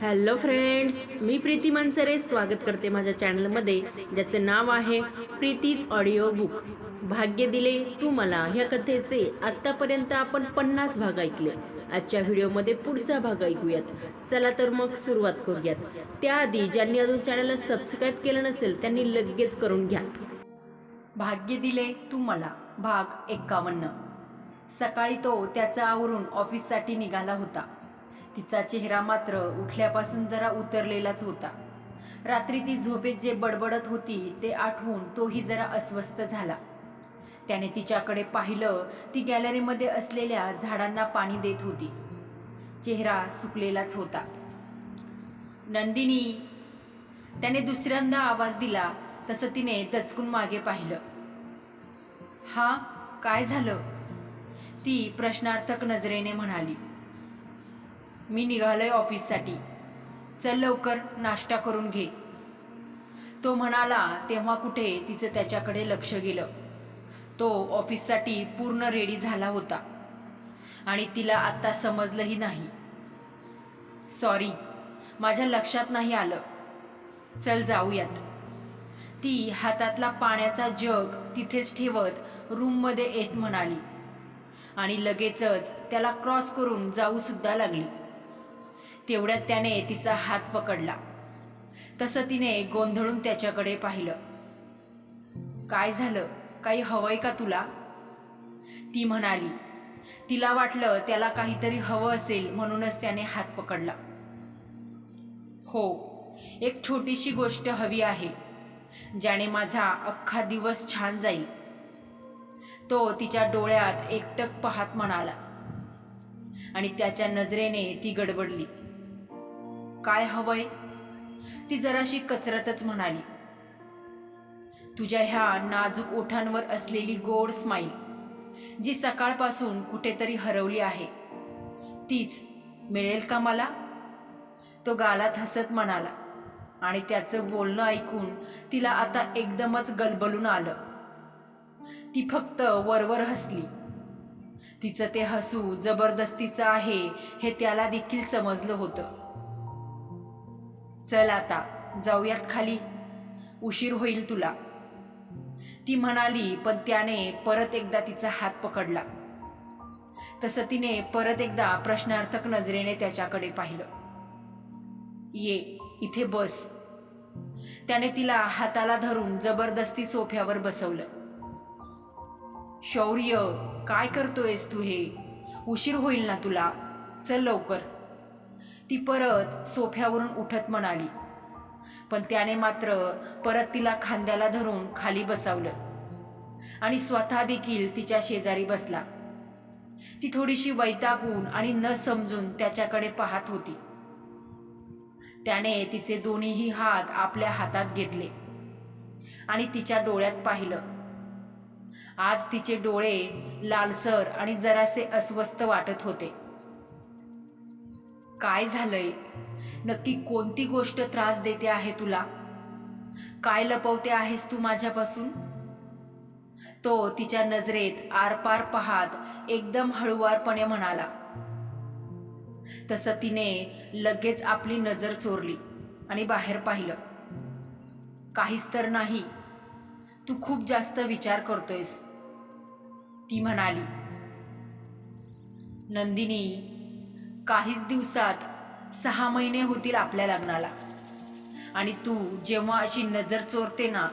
Hello friends मी प्रीती मनसरे स्वागत करते माझ्या चॅनलमध्ये ज्याचं नाव आहे प्रीतीज ऑडिओ बुक भाग्य दिले तू मला. ह्या कथेचे आत्तापर्यंत आपण पन्नास भाग ऐकले. आजच्या व्हिडिओमध्ये पुढचा भाग ऐकूयात. चला तर मग सुरुवात करूयात. त्याआधी ज्यांनी अजून चॅनलला सबस्क्राईब केलं नसेल त्यांनी लगेच करून घ्या. भाग्य दिले तू मला. भाग एक्कावन्न सकाळी तो त्याचा आवरून ऑफिससाठी निघाला होता. तिचा चेहरा मात्र उठल्यापासून जरा उतरलेलाच होता. रात्री ती झोपेत जे बडबडत होती ते आठवून तोही जरा अस्वस्थ झाला. त्याने तिच्याकडे पाहिलं ती गॅलरीमध्ये असलेल्या झाडांना पाणी देत होती. चेहरा सुकलेलाच होता. नंदिनी! त्याने दुसऱ्यांदा आवाज दिला तसं तिने दचकून मागे पाहिलं. हा? काय झालं? ती प्रश्नार्थक नजरेने म्हणाली. मी निघालोय ऑफिससाठी. चल लवकर नाश्ता करून घे. तो म्हणाला तेव्हा कुठे? तिचं त्याच्याकडे लक्ष गेलं. तो ऑफिससाठी पूर्ण रेडी झाला होता. आणि तिला आत्ता समजलंही नाही. सॉरी माझ्या लक्षात नाही आलं. चल जाऊयात. ती हातातला पाण्याचा जग तिथेच ठेवत रूममध्ये येत म्हणाली. आणि लगेचच त्याला क्रॉस करून जाऊसुद्धा लागली. तेवढ्यात त्याने तिचा हात पकडला. तसं तिने गोंधळून त्याच्याकडे पाहिलं. काय झालं? काही हवंय का तुला? ती म्हणाली तिला वाटलं त्याला काहीतरी हवं असेल म्हणूनच त्याने हात पकडला. हो एक छोटीशी गोष्ट हवी आहे ज्याने माझा अख्खा दिवस छान जाईल. तो तिच्या डोळ्यात एकटक पाहत म्हणाला आणि त्याच्या नजरेने ती गडबडली. काय हवंय? ती जराशी कचरतच म्हणाली. तुझ्या ह्या नाजूक ओठांवर असलेली गोड स्माईल जी सकाळपासून कुठेतरी हरवली आहे तीच मिळेल का मला? तो गालात हसत म्हणाला आणि त्याचं बोलणं ऐकून तिला आता एकदमच गलबलून आलं. ती फक्त वरवर हसली. तिचं ते हसू जबरदस्तीचं आहे हे त्याला देखील समजलं होतं. चल आता जाऊयात खाली. उशीर होईल तुला. ती म्हणाली पण त्याने परत एकदा तिचा हात पकडला. तसं तिने परत एकदा प्रश्नार्थक नजरेने त्याच्याकडे पाहिलं. ये इथे बस. त्याने तिला हाताला धरून जबरदस्ती सोफ्यावर बसवलं. शौर्य काय करतोयस तू हे? उशीर होईल ना तुला. चल लवकर. ती परत सोफ्यावरून उठत म्हणाली. पण त्याने मात्र परत तिला खांद्याला धरून खाली बसवलं. आणि स्वतः देखील तिच्या शेजारी बसला. ती थोडीशी वैतागून आणि न समजून त्याच्याकडे पाहत होती. त्याने तिचे दोन्हीही हात आपल्या हातात घेतले. आणि तिच्या डोळ्यात पाहिलं. आज तिचे डोळे लालसर आणि जरासे अस्वस्थ वाटत होते. काय झालंय? नक्की कोणती गोष्ट त्रास देते आहे तुला? काय लपवते आहेस तू माझ्यापासून? तो तिच्या नजरेत आरपार पाहात एकदम हळुवारपणे म्हणाला. तसं तिने लगेच आपली नजर चोरली आणि बाहेर पाहिलं. काहीच तर नाही. तू खूप जास्त विचार करतोयस. ती म्हणाली नंदिनी काहीच दिवसात सहा महिने होतील आपल्या लग्नाला. आणि तू जेव्हा अशी नजर चोरते ना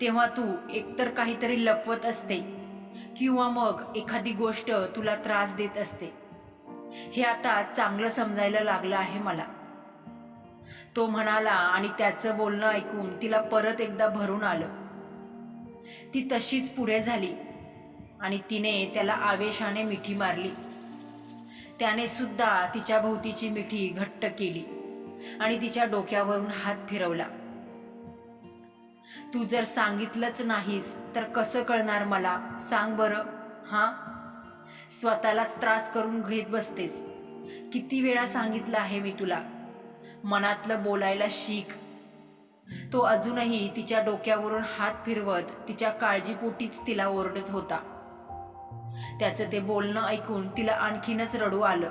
तेव्हा तू एकतर काहीतरी लपवत असते किंवा मग एखादी गोष्ट तुला त्रास देत असते. हे आता चांगलं समजायला लागलं आहे मला. तो म्हणाला आणि त्याचं बोलणं ऐकून तिला परत एकदा भरून आलं. ती तशीच पुढे झाली आणि तिने त्याला आवेशाने मिठी मारली. त्याने सुद्धा तिच्या भोवतीची मिठी घट्ट केली आणि तिच्या डोक्यावरून हात फिरवला. तू जर सांगितलंच नाहीस तर कसं कळणार मला? सांग बरं. हां? स्वतःलाच त्रास करून घेत बसतेस. किती वेळा सांगितलं आहे मी तुला. मनातलं बोलायला शिक. तो अजूनही तिच्या डोक्यावरून हात फिरवत तिच्या काळजीपोटीच तिला ओरडत होता. त्याचं ते बोलणं ऐकून तिला आणखीनच रडू आलं.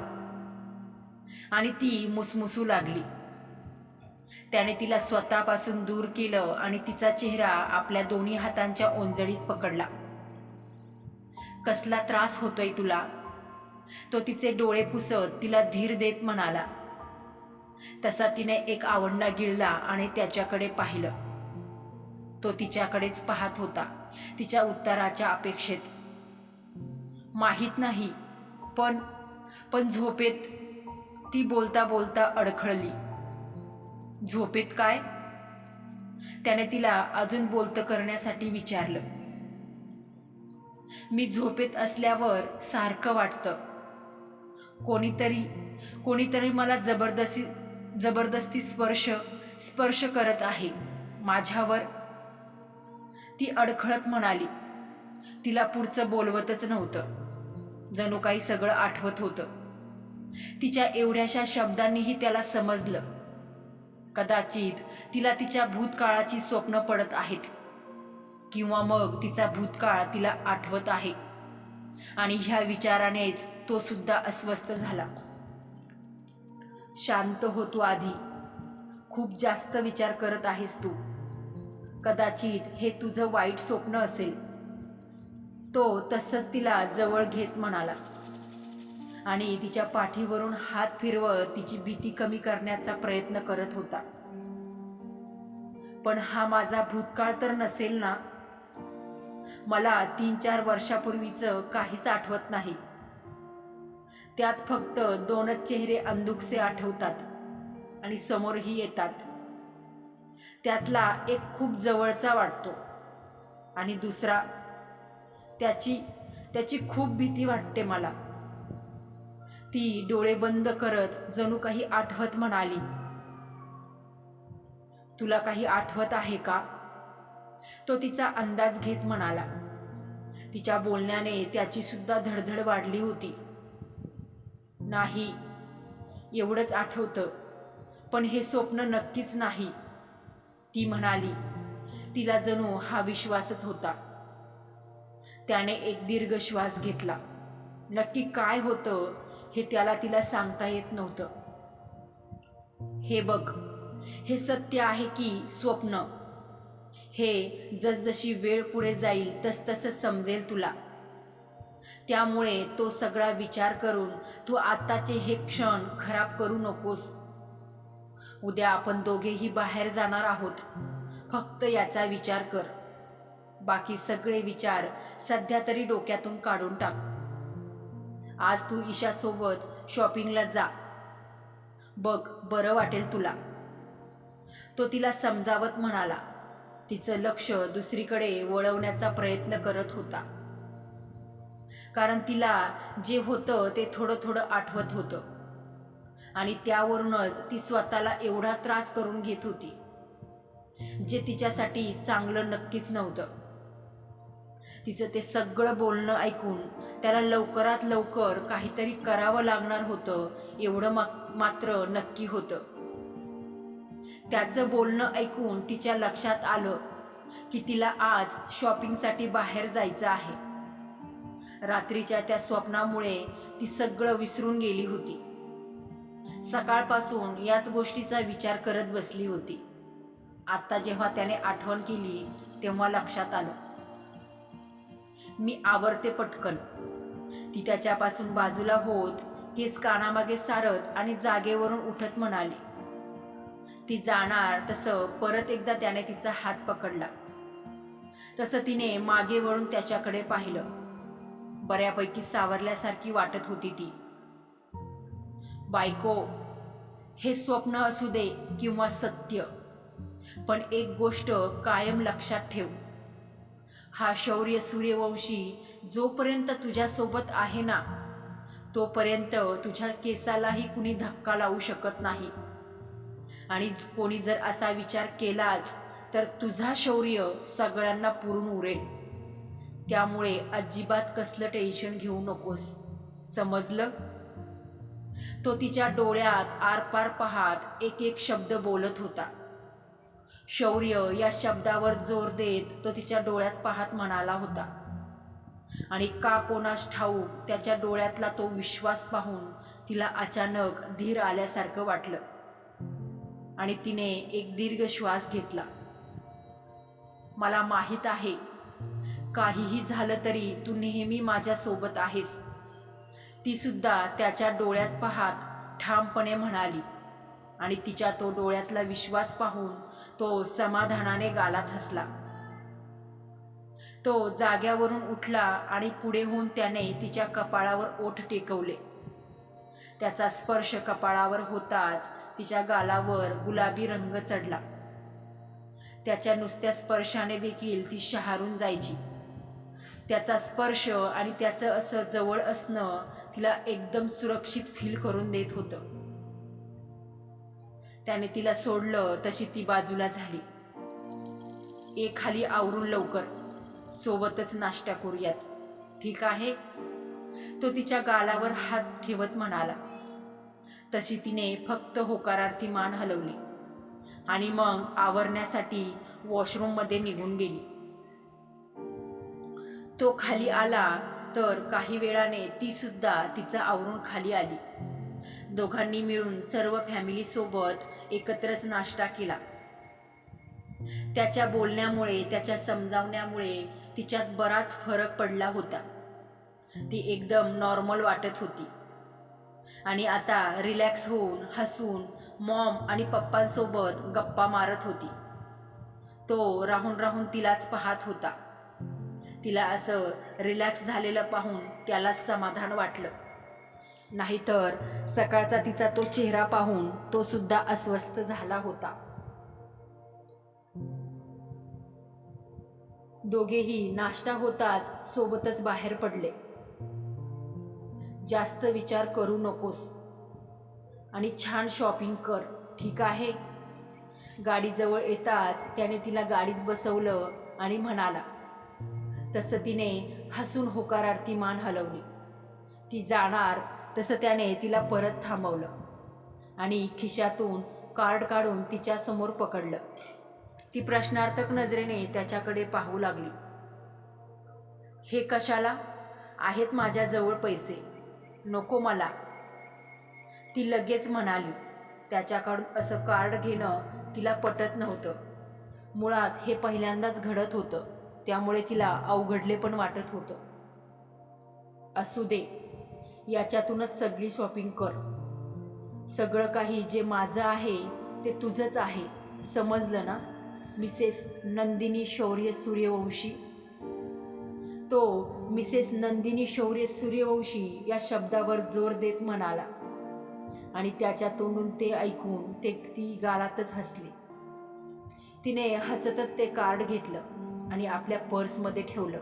आणि ती मुसमुसू लागली. त्याने तिला स्वतःपासून दूर केलं आणि तिचा चेहरा आपल्या दोन्ही हातांच्या ओंजळीत पकडला. कसला त्रास होतोय तुला? तो तिचे डोळे पुसत तिला धीर देत म्हणाला. तसा तिने एक आवंडा गिळला आणि त्याच्याकडे पाहिलं. तो तिच्याकडेच पाहत होता तिच्या उत्तराच्या अपेक्षेत. माहीत नाही. पण पण झोपेत ती बोलता बोलता अडखळली. झोपेत काय? त्याने तिला अजून बोलतं करण्यासाठी विचारलं. मी झोपेत असल्यावर सारखं वाटतं. कोणीतरी कोणीतरी मला जबरदस्ती जबरदस्ती स्पर्श स्पर्श करत आहे. माझ्यावर. ती अडखळत म्हणाली. तिला पुढचं बोलवतच नव्हतं. जणू काही सगळं आठवत होतं. तिच्या एवढ्याशा शब्दांनीही त्याला समजलं. कदाचित तिला तिच्या भूतकाळाची स्वप्न पडत आहेत. किंवा मग तिचा भूतकाळ तिला आठवत आहे. आणि ह्या विचारानेच तो सुद्धा अस्वस्थ झाला. शांत होतो आधी. खूप जास्त विचार करत आहेस तू. कदाचित हे तुझं वाईट स्वप्न असेल. तो तसंच तिला जवळ घेत म्हणाला. आणि तिच्या पाठीवरून हात फिरवत तिची भीती कमी करण्याचा प्रयत्न करत होता. पण हा माझा भूतकाळ तर नसेल ना? मला तीन चार वर्षापूर्वीचं काहीच आठवत नाही. त्यात फक्त दोनच चेहरे अंदुकसे आठवतात आणि समोरही येतात. त्यातला एक खूप जवळचा वाटतो आणि दुसरा त्याची त्याची खूप भीती वाटते मला. ती डोळे बंद करत जणू काही आठवत म्हणाली तुला काही आठवत आहे का? तो तिचा अंदाज घेत म्हणाला. तिच्या बोलण्याने त्याची सुद्धा धडधड वाढली होती. नाही एवढंच आठवतं पण हे स्वप्न नक्कीच नाही ती म्हणाली. तिला जणू हा विश्वासच होता. त्याने एक दीर्घ श्वास घेतला. नक्की काय होतं हे त्याला तिला सांगता येत नव्हतं. हे बघ हे सत्य आहे की स्वप्न? हे जसजशी वेळ पुढे जाईल तसतसं समजेल तुला. त्यामुळे तो सगळा विचार करून तू आत्ताचे हे क्षण खराब करू नकोस. उद्या आपण दोघेही बाहेर जाणार आहोत. फक्त याचा विचार कर. बाकी सगळे विचार सध्या तरी डोक्यातून काढून टाक. आज तू ईशासोबत शॉपिंगला जा. बघ बरं वाटेल तुला. तो तिला समजावत म्हणाला. तिचं लक्ष दुसरीकडे वळवण्याचा प्रयत्न करत होता. कारण तिला जे होतं ते थोडं थोडं आठवत होतं. आणि त्यावरूनच ती स्वतःला एवढा त्रास करून घेत होती जे तिच्यासाठी चांगलं नक्कीच नव्हतं. तिचं ते सगळं बोलणं ऐकून त्याला लवकरात लवकर काहीतरी करावं लागणार होतं एवढं मा मात्र नक्की होतं. त्याचं बोलणं ऐकून तिच्या लक्षात आलं की तिला आज शॉपिंगसाठी बाहेर जायचं आहे. रात्रीच्या त्या स्वप्नामुळे ती सगळं विसरून गेली होती. सकाळपासून याच गोष्टीचा विचार करत बसली होती. आता जेव्हा त्याने आठवण केली तेव्हा लक्षात आलं. मी आवरते पटकन. ती त्याच्यापासून बाजूला होत केस कानामागे सारत आणि जागेवरून उठत म्हणाली. ती जाणार तसं परत एकदा त्याने तिचा हात पकडला. तसं तिने मागे वळून त्याच्याकडे पाहिलं. बऱ्यापैकी सावरल्यासारखी वाटत होती ती. बायको हे स्वप्न असू दे किंवा सत्य पण एक गोष्ट कायम लक्षात ठेव. हा शौर्य सूर्यवंशी जोपर्यंत तुझ्यासोबत आहे ना तोपर्यंत तुझ्या केसालाही कुणी धक्का लावू शकत नाही. आणि कोणी जर असा विचार केलाच तर तुझा शौर्य सगळ्यांना पुरून उरेल. त्यामुळे अजिबात कसलं टेन्शन घेऊ नकोस. समजलं? तो तिच्या डोळ्यात आरपार पाहात एक एक शब्द बोलत होता. शौर्य या शब्दावर जोर देत तो तिच्या डोळ्यात पाहत म्हणाला होता. आणि का कोणास ठाऊक त्याच्या डोळ्यातला तो विश्वास पाहून तिला अचानक धीर आल्यासारखं वाटलं. आणि तिने एक दीर्घ श्वास घेतला. मला माहीत आहे. काहीही झालं तरी तू नेहमी माझ्यासोबत आहेस. ती सुद्धा त्याच्या डोळ्यात पाहात ठामपणे म्हणाली. आणि तिच्या तो डोळ्यातला विश्वास पाहून तो समाधानाने गालात हसला. तो जाग्यावरून उठला आणि पुढे होऊन त्याने तिच्या कपाळावर ओठ टेकवले. त्याचा स्पर्श कपाळावर होताच तिच्या गालावर गुलाबी रंग चढला. त्याच्या नुसत्या स्पर्शाने देखील ती शहारून जायची. त्याचा स्पर्श आणि त्याचं असं जवळ असणं तिला एकदम सुरक्षित फील करून देत होतं. त्याने तिला सोडलं तशी ती बाजूला झाली. ए खाली आवरून लवकर. सोबतच नाश्ता करूयात. ठीक आहे? तो तिच्या गालावर हात ठेवत म्हणाला. तशी तिने फक्त होकारार्थी मान हलवली. आणि मग आवरण्यासाठी वॉशरूममध्ये निघून गेली. तो खाली आला तर काही वेळाने ती सुद्धा तिचं आवरून खाली आली. दोघांनी मिळून सर्व फॅमिलीसोबत एकत्रच नाश्ता केला. त्याच्या बोलण्यामुळे त्याच्या समजावण्यामुळे तिच्यात बराच फरक पडला होता. ती एकदम नॉर्मल वाटत होती. आणि आता रिलॅक्स होऊन हसून मॉम आणि पप्पांसोबत गप्पा मारत होती. तो राहून राहून तिलाच पाहत होता. तिला असं रिलॅक्स झालेलं पाहून त्याला समाधान वाटलं. नाहीतर सकाळचा तिचा तो चेहरा पाहून तो सुद्धा अस्वस्थ झाला होता. दोघेही नाश्ता होताच सोबतच बाहेर पडले. जास्त विचार करू नकोस आणि छान शॉपिंग कर ठीक आहे? गाडीजवळ येताच त्याने तिला गाडीत बसवलं आणि म्हणाला तसं तिने हसून होकारार्थी मान हलवली. ती जाणार तसं त्याने तिला परत थांबवलं. आणि खिशातून कार्ड काढून तिच्या समोर पकडलं. ती प्रश्नार्थक नजरेने त्याच्याकडे पाहू लागली. हे कशाला? आहेत माझ्याजवळ पैसे. नको मला. ती लगेच म्हणाली. त्याच्याकडून असं कार्ड घेणं तिला पटत नव्हतं. मुळात हे पहिल्यांदाच घडत होतं. त्यामुळे तिला अवघडले पण वाटत होतं. असू दे. याच्यातूनच सगळी शॉपिंग कर. सगळं काही जे माझं आहे ते तुझंच आहे. समजलं ना? मिसेस नंदिनी शौर्य सूर्यवंशी? तो मिसेस नंदिनी शौर्य सूर्यवंशी या शब्दावर जोर देत म्हणाला. आणि त्याच्या तोंडून ते ऐकून ते ती गालातच हसली. तिने हसतच ते कार्ड घेतलं आणि आपल्या पर्समध्ये ठेवलं.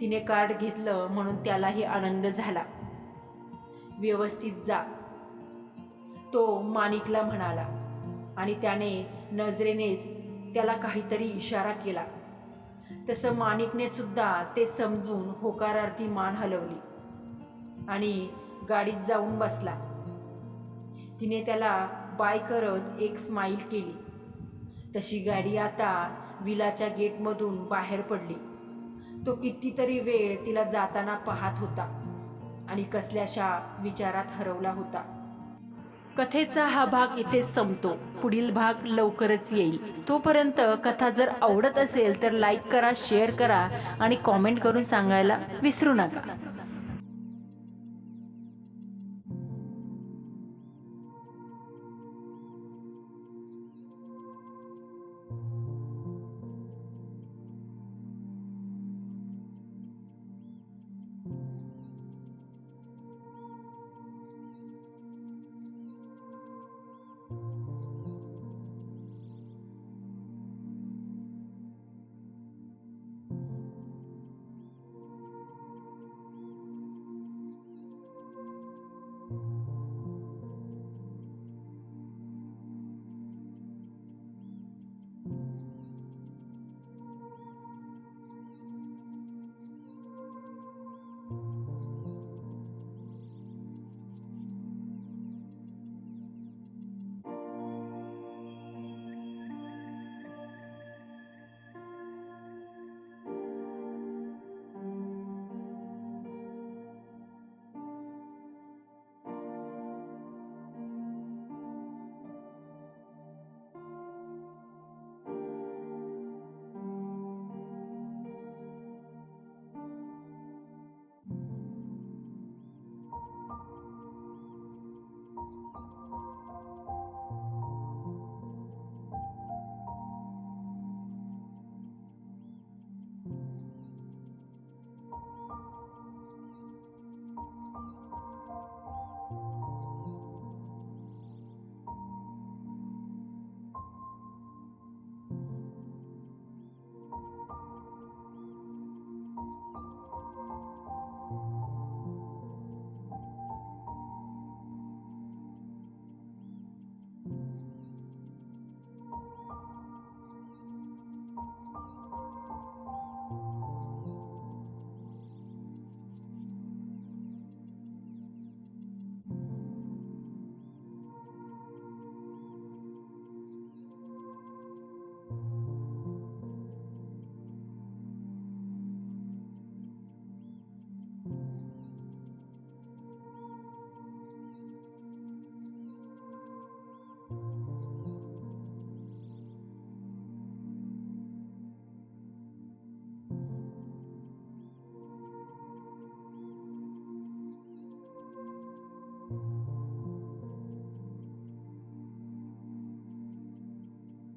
तिने कार्ड घेतलं म्हणून त्यालाही आनंद झाला. व्यवस्थित जा. तो माणिकला म्हणाला आणि त्याने नजरेनेच त्याला काहीतरी इशारा केला. तसं माणिकने सुद्धा ते समजून होकारार्थी मान हलवली आणि गाडीत जाऊन बसला. तिने त्याला बाय करत एक स्माईल केली. तशी गाडी आता विलाच्या गेटमधून बाहेर पडली. तो कितीतरी वेळ तिला जाताना पाहत होता आणि कसल्याशा विचारात हरवला होता. कथेचा हा भाग इथे संपतो. पुढील भाग लवकरच येईल. तोपर्यंत कथा जर आवडत असेल तर लाईक करा शेअर करा आणि कॉमेंट करून सांगायला विसरू नका.